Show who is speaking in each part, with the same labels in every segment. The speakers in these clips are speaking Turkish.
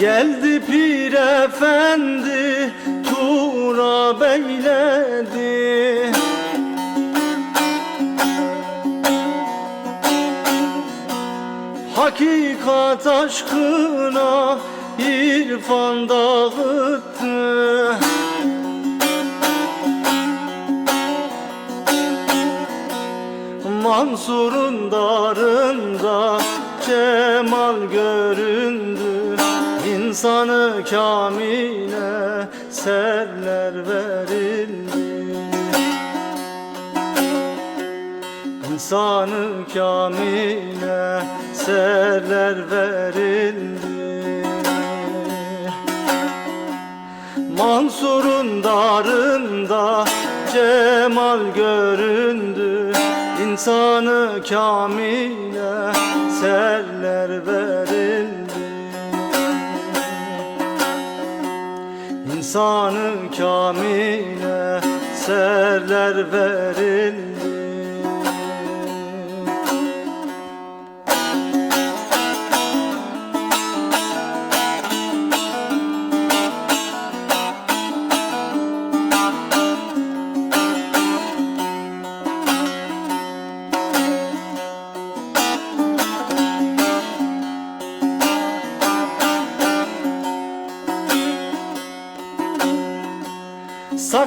Speaker 1: Geldi pir efendi Tura beyledi Hakikat aşkına irfan dağıttı Mansur'un darında cemal göründü. İnsanı kamile serler verildi İnsanı kamile serler verildi. Mansur'un darında cemal göründü. İnsanı kamile serler verildi. İnsanı kamile serler verildi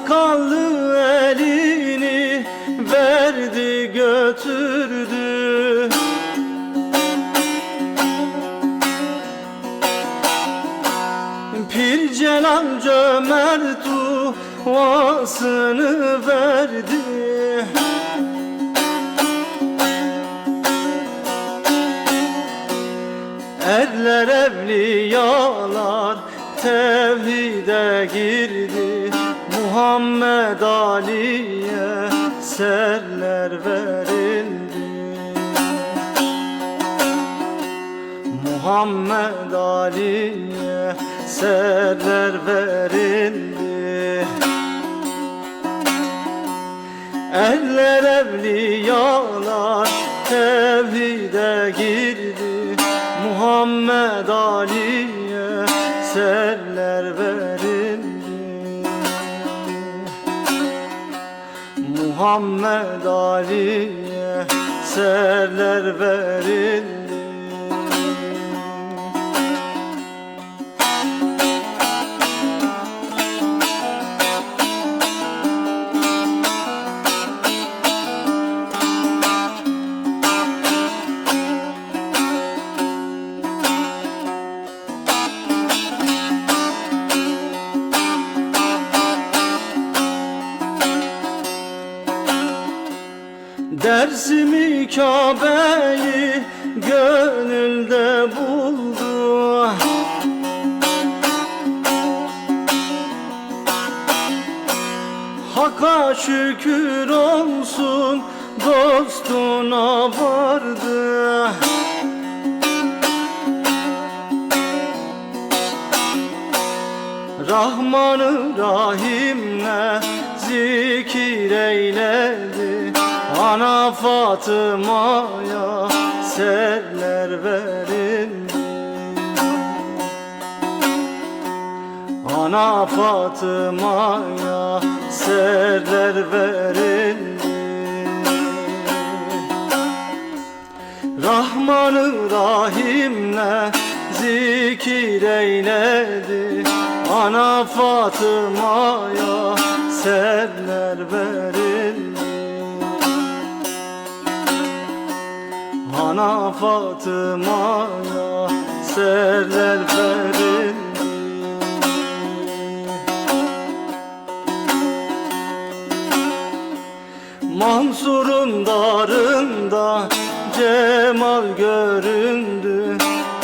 Speaker 1: Sakallı elini verdi götürdü. Pir Celal cömert duasını verdi. Erler evliyalar tevhide girdi Muhammed Ali'ye serler verildi. Muhammed Ali'ye serler verildi. Eller evliyalar tevhide girdi. Muhammed Ali'ye Muhammed Ali'ye serler verildi Dersimi Kabe'yi gönülde buldu. Hak'a şükür olsun dostuna vardı. Rahmanı Rahim'le zikir eyledi Ana Fatıma'ya serler verildi Ana Fatıma'ya serler verildi Rahmanı Rahim'le zikir eyledi. Ana Fatıma'ya serler verildi Ana Fatıma'ya serler verildi Mansur'un darında cemal göründü.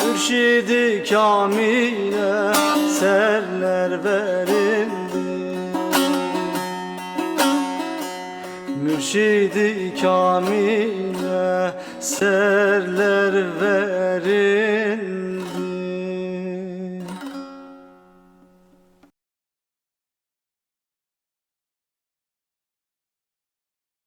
Speaker 1: Mürşidi kamile serler verildi. Mürşidi kamile eserler verin.